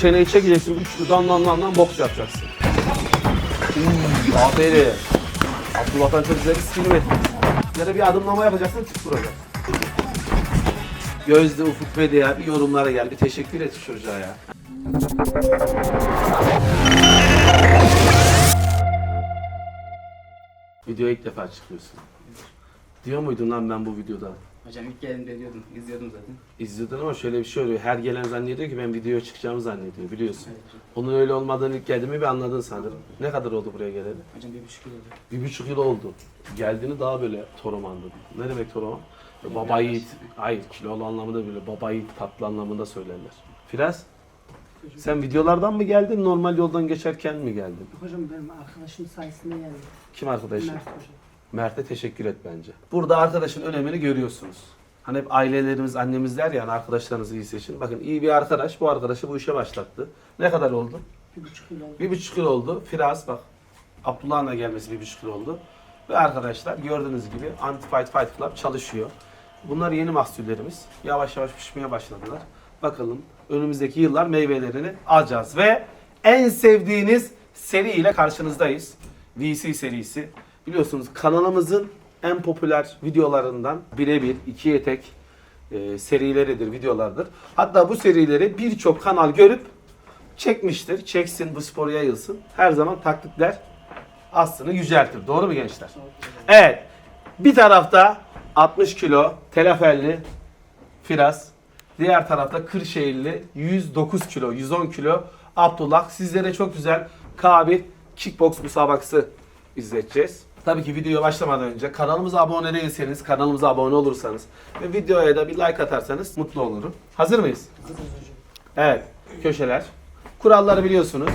Çeneyi çekeceksin, üçlü dan dan dan dan boks yapacaksın. Uuu, aferin. Abdülvatan çok güzel bir skill etti. Ya bir adımlama yapacaksın, tık vuracaksın. Gözde, Ufuk ve diğer bir yorumlara gel. Bir teşekkür et şu çocuğa ya. Videoya ilk defa çıkıyorsun. Diyor muydun lan ben bu videoda? Hocam ilk geldiğimde diyordum, izliyordum zaten. İzledin ama şöyle bir şey oluyor. Her gelen zannediyor ki ben videoya çıkacağımı zannediyor biliyorsun. Evet hocam. Onun öyle olmadığını ilk geldiğimi bir anladın sanırım. Ne kadar oldu buraya geleli? Hocam bir buçuk yıl oldu. Bir buçuk yıl oldu. Geldiğini daha böyle toromandı. Ne demek toroman? Baba yiğit. Hayır kilolu anlamında bile baba yiğit tatlı anlamında söylerler. Firaz sen videolardan mı geldin normal yoldan geçerken mi geldin? Hocam benim arkadaşım sayesinde geldim. Kim arkadaşın? Mert hocam. Mert'e teşekkür et bence. Burada arkadaşın önemini görüyorsunuz. Hani hep ailelerimiz, annemiz der ya hani arkadaşlarınızı iyi seçin. Bakın iyi bir arkadaş bu arkadaşı bu işe başlattı. Ne kadar oldu? Bir buçuk yıl oldu. Bir buçuk yıl oldu. Firaz bak. Abdullah'ın da gelmesi bir buçuk yıl oldu. Ve arkadaşlar gördüğünüz gibi Anti Fight Fight Club çalışıyor. Bunlar yeni mahsullerimiz. Yavaş yavaş pişmeye başladılar. Bakalım önümüzdeki yıllar meyvelerini alacağız. Ve en sevdiğiniz seri ile karşınızdayız. VC serisi. Biliyorsunuz kanalımızın en popüler videolarından birebir iki etek e, serileridir, videolardır. Hatta bu serileri birçok kanal görüp çekmiştir. Çeksin bu spor yayılsın. Her zaman taklitler aslını yüceltir. Doğru mu gençler? Evet. Bir tarafta 60 kilo telafelli Firaz. Diğer tarafta Kırşehirli 109 kilo, 110 kilo Abdullah. Sizlere çok güzel K1 kickbox müsabakası izleteceğiz. Tabii ki videoya başlamadan önce kanalımıza abone değilseniz, kanalımıza abone olursanız ve videoya da bir like atarsanız mutlu olurum. Hazır mıyız? Evet, köşeler. Kuralları biliyorsunuz.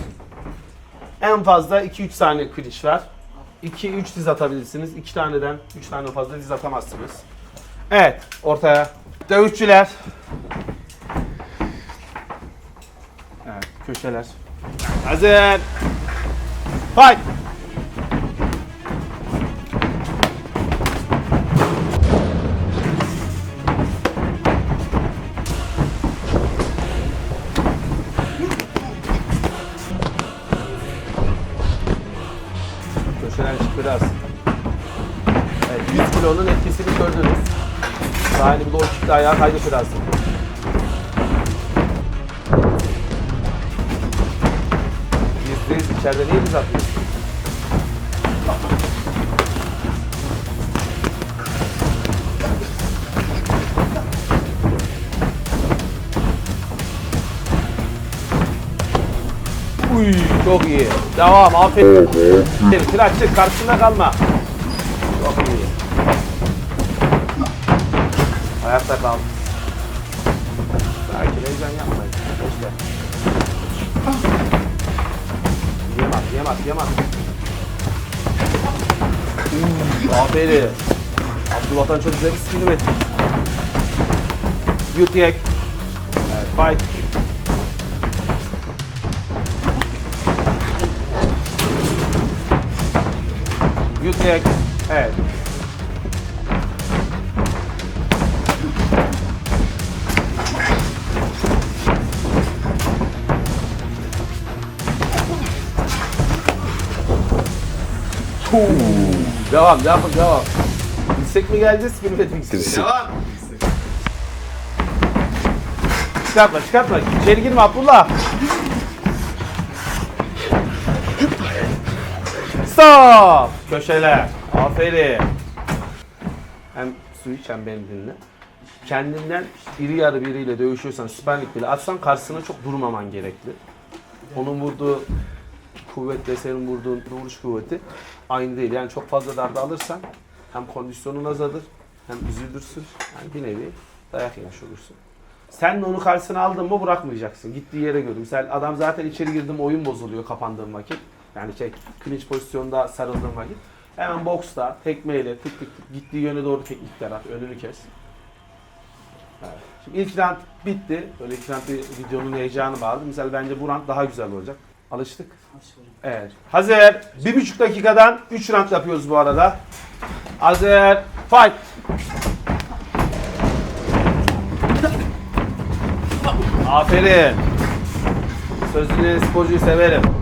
En fazla 2-3 saniye clinch var. 2-3 diz atabilirsiniz. 2 taneden 3 tane fazla diz atamazsınız. Evet, ortaya. Dövüşçüler. Evet, köşeler. Hazır. Fight. Biraz. Evet, 100 kilonun etkisini gördünüz. Sahili bir de o çıktı ayağa kaydı biraz. Yüzdeyiz içeride niye biz atmıyoruz? Uy çok iyi. Devam aferin. Kıraç çık karşısında kalma. Çok iyi. Ayakta kal. Sakin heyecan yapmayın. Gençler. Yemez, yemez, yemez. Aferin. Abdülvatan çok güzel bir skill üretti. Yutek. Evet, fight. Yutek. Evet. Devam, devam, devam. Dirsek mi geldi, spin mi Dirsek. Devam. Çıkartma, çıkartma. İçeri girme Abdullah. Stop! Köşeler. Aferin. Hem su iç hem beni dinle. Kendinden iri yarı biriyle dövüşüyorsan, sparring bile atsan karşısına çok durmaman gerekli. Onun vurduğu kuvvetle senin vurduğun vuruş kuvveti aynı değil. Yani çok fazla darbe alırsan hem kondisyonun azalır hem üzülürsün. Yani bir nevi dayak yemiş olursun. Sen de onu karşısına aldın mı bırakmayacaksın. Gittiği yere göre. Mesela adam zaten içeri girdim oyun bozuluyor kapandığım vakit. Yani şey clinch pozisyonda sarıldığım vakit. Hemen boksta tekmeyle tık tık tık gittiği yöne doğru teknikler at. Önünü kes. Evet. Şimdi ilk round bitti. Böyle ilk round bir videonun heyecanı vardı. Mesela bence bu round daha güzel olacak. Alıştık. Evet. Hazır. Bir buçuk dakikadan 3 round yapıyoruz bu arada. Hazır. Fight. Aferin. Söz dinleyen sporcuyu severim.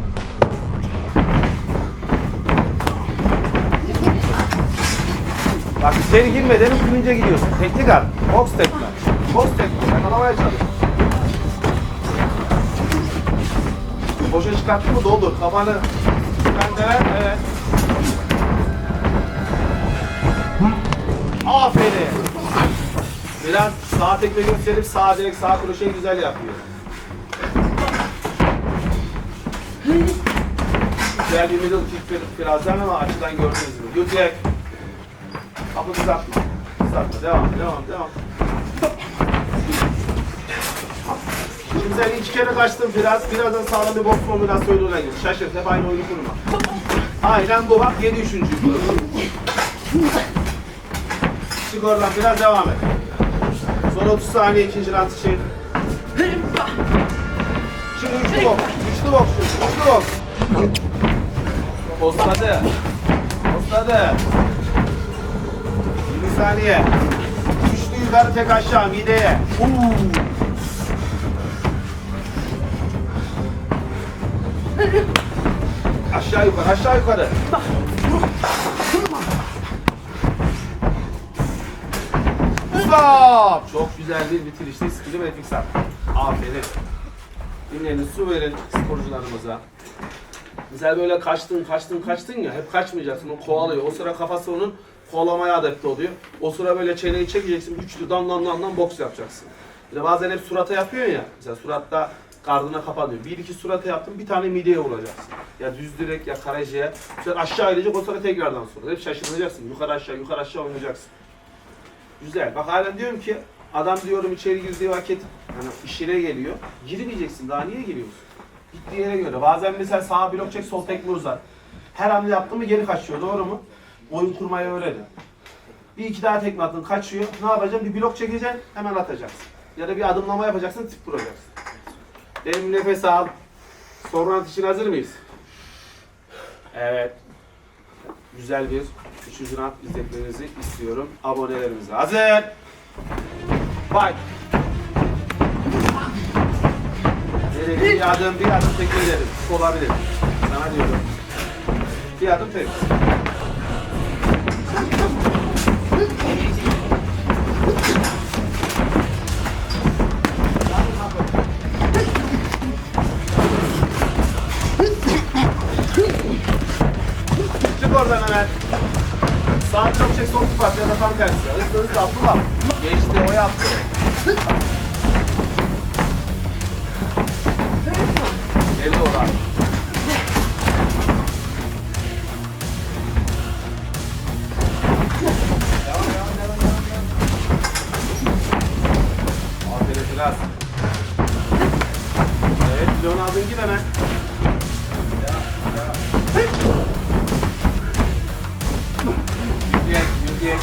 Bak içeri girmeden hızlıca gidiyorsun. Teknik at. Box tekme. Box tekme. Yakalamaya çalış. Boşa çıkarttın mı doldur. De ver. Evet. Aferin. Biraz sağ tekme gösterip sağ direkt sağ kroşeyi güzel yapıyor. Güzel bir middle kick bir- birazdan ama açıdan gördünüz mü? Leg. Kapı uzatma. Uzatma. Devam, devam, devam. Şimdi sen iki kere kaçtın biraz. Birazdan sağlam bir boks kombinasyonuna gir. Şaşırt. Hep aynı oyunu kurma. Aynen bu bak. Yedi üçüncü. Çık oradan biraz devam et. Son 30 saniye ikinci round için. Şimdi üçlü boks. Üçlü boks. Üçlü boks. Posladı. Posladı. 20 saniye. Üçlü yukarı tek aşağı mideye. Uuu. Aşağı yukarı, aşağı yukarı. Stop! Çok güzel bir bitirişti. Skill'i ve up. Aferin. Dinlerini su verin sporcularımıza. Mesela böyle kaçtın, kaçtın, kaçtın ya hep kaçmayacaksın. O kovalıyor. O sıra kafası onun kovalamaya adapte oluyor. O sıra böyle çeneyi çekeceksin. Üçlü dan dan dan dan boks yapacaksın. Bir de bazen hep surata yapıyorsun ya. Mesela suratta gardına kapanıyor. Bir iki surata yaptın bir tane mideye vuracaksın. Ya düz direk ya karajeye. Sonra aşağı inecek o sonra tekrardan sonra. Hep şaşıracaksın. Yukarı aşağı yukarı aşağı oynayacaksın. Güzel. Bak halen diyorum ki adam diyorum içeri girdiği vakit yani işine geliyor. Girmeyeceksin. Daha niye giriyorsun? Gittiği yere göre. Bazen mesela sağ blok çek, sol tekme uzat. Her hamle yaptın mı geri kaçıyor. Doğru mu? Oyun kurmayı öğrenin. Bir iki daha tekme attın kaçıyor. Ne yapacaksın? Bir blok çekeceksin hemen atacaksın. Ya da bir adımlama yapacaksın tip vuracaksın. Derin nefes al. Sonra için hazır mıyız? Evet. Güzel bir üçüncü round izletmenizi istiyorum. Abonelerimize hazır. Nereye bir adım bir adım tekrar edelim. Olabilir. Sana diyorum. Bir adım tek. Çık oradan hemen. Sağ çok çek sol tutak ya da tam tersi. Hızlı hızlı Abdullah. Geçti o yaptı. Belli olan. Devam Kilonu aldın git hemen. Yürüyek, yürüyek.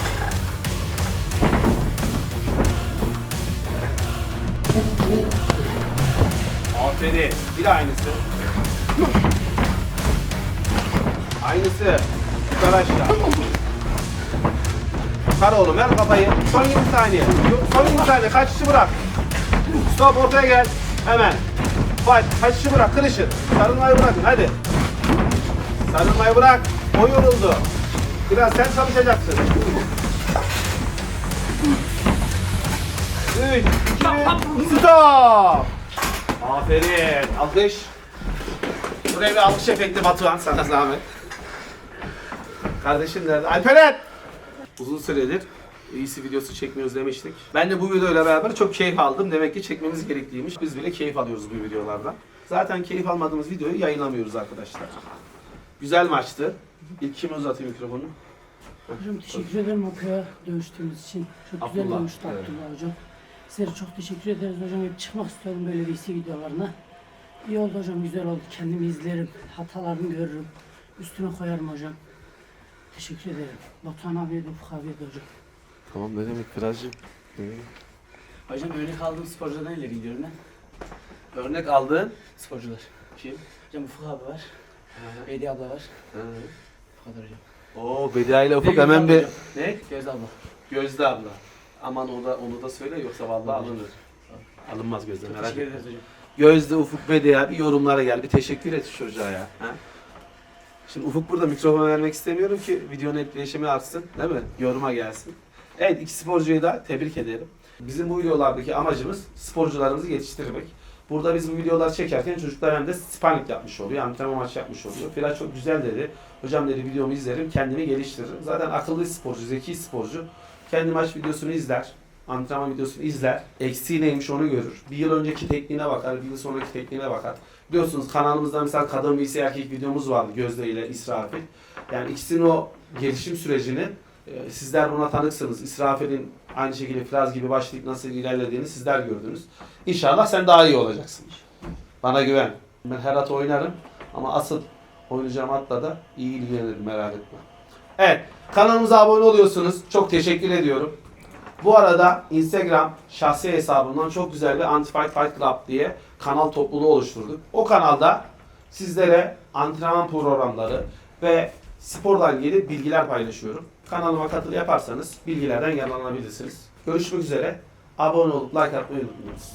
Aferin. Bir de aynısı. Aynısı. Yukarı aşağı. Yukarı oğlum ver kafayı. Son 20 saniye. Son 20 saniye. Kaçışı bırak. Stop ortaya gel. Hemen. Fight. Kaçışı bırak. Kırışın. Sarılmayı bırakın. Hadi. Sarılmayı bırak. O yoruldu. Biraz sen çalışacaksın. 3, 2, stop! Aferin. Alkış. Buraya bir alkış efekti Batuhan sana zahmet. Kardeşim nerede? Alperen! Uzun süredir iyisi videosu çekmiyoruz demiştik. Ben de bu videoyla beraber çok keyif aldım. Demek ki çekmemiz gerekliymiş. Biz bile keyif alıyoruz bu videolardan. Zaten keyif almadığımız videoyu yayınlamıyoruz arkadaşlar. Güzel maçtı. İlk kime uzatayım mikrofonu? Hocam teşekkür ederim Okuy'a dövüştüğümüz için. Çok güzel Abdullah, dövüştü evet. Abdullah hocam. Sizlere çok teşekkür ederiz hocam. Hep çıkmak istiyorum böyle VC videolarına. İyi oldu hocam, güzel oldu. Kendimi izlerim, hatalarımı görürüm. Üstüne koyarım hocam. Teşekkür ederim. Batuhan abiye de Ufuk abiye de hocam. Tamam ne demek birazcık. Hocam örnek aldığım sporculardan ileri gidiyorum ben. Örnek aldığın Sporcular. kim? Hocam Ufuk abi var. Bediye abla var. Bu kadar hocam. Oo Bedia ile Ufuk hemen bir... Ne? Gözde abla. Gözde abla. Aman o da, onu da söyle yoksa vallahi alınır. Alınmaz Gözde merak Teşekkür etme. ederiz hocam. Gözde, Ufuk, Bedeya bir yorumlara gel. Bir teşekkür et şu çocuğa ya. Ha? Şimdi Ufuk burada mikrofon vermek istemiyorum ki videonun etkileşimi artsın. Değil mi? Yoruma gelsin. Evet iki sporcuyu da tebrik ederim. Bizim bu videolardaki amacımız sporcularımızı yetiştirmek. Burada biz bu videoları çekerken çocuklar hem de sparring yapmış oluyor. Antrenman maçı yapmış oluyor. Firaç çok güzel dedi. Hocam dedi videomu izlerim, kendimi geliştiririm. Zaten akıllı sporcu, zeki sporcu. Kendi maç videosunu izler. Antrenman videosunu izler. Eksiği neymiş onu görür. Bir yıl önceki tekniğine bakar, bir yıl sonraki tekniğine bakar. Biliyorsunuz kanalımızda mesela kadın vs erkek videomuz vardı Gözde ile İsrafil. Yani ikisinin o gelişim sürecini e, sizler buna tanıksınız. İsrafil'in aynı şekilde Firaz gibi başlayıp nasıl ilerlediğini sizler gördünüz. İnşallah sen daha iyi olacaksın. Bana güven. Ben her at oynarım ama asıl oynayacağım atla da iyi ilgilenirim merak etme. Evet kanalımıza abone oluyorsunuz. Çok teşekkür ediyorum. Bu arada Instagram şahsi hesabımdan çok güzel bir Anti-Fight Fight Club diye kanal topluluğu oluşturduk. O kanalda sizlere antrenman programları ve sporla ilgili bilgiler paylaşıyorum. Kanalıma katıl yaparsanız bilgilerden yararlanabilirsiniz. Görüşmek üzere. Abone olup like atmayı unutmayınız.